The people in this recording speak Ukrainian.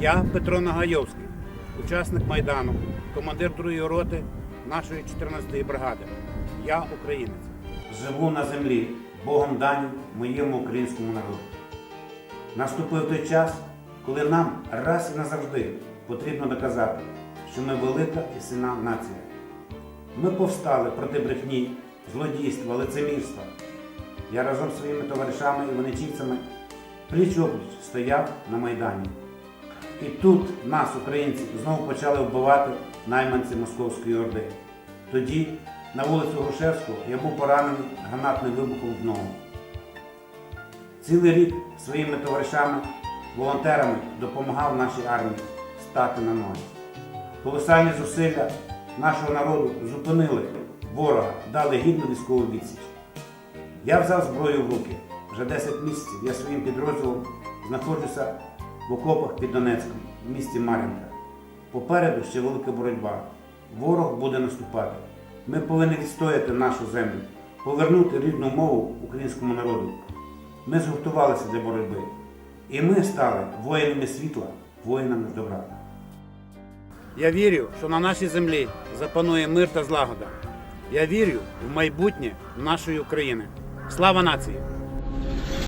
Я Петро Нагайовський, учасник Майдану, командир 2-ї роти нашої 14-ї бригади. Я українець. Живу на землі, Богом дані моєму українському народу. Наступив той час, коли нам раз і назавжди потрібно доказати, що ми велика і сильна нація. Ми повстали проти брехні, злодійства, лицемірства. Я разом зі своїми товаришами і воничівцями пліч-опліч стояв на Майдані. І тут нас, українців, знову почали вбивати найманці Московської Орди. Тоді на вулицю Грушевського я був поранений гранатним вибухом в ногу. Цілий рік своїми товаришами, волонтерами допомагав нашій армії стати на ноги. Колосальні зусилля нашого народу зупинили ворога, дали гідну військову відсіч. Я взяв зброю в руки. Вже 10 місяців я своїм підрозділом знаходжуся в окопах під Донецьком, в місті Мар'їнка. Попереду ще велика боротьба. Ворог буде наступати. Ми повинні відстояти нашу землю, повернути рідну мову українському народу. Ми згуртувалися для боротьби. І ми стали воїнами світла, воїнами добра. Я вірю, що на нашій землі запанує мир та злагода. Я вірю в майбутнє нашої України. Слава нації!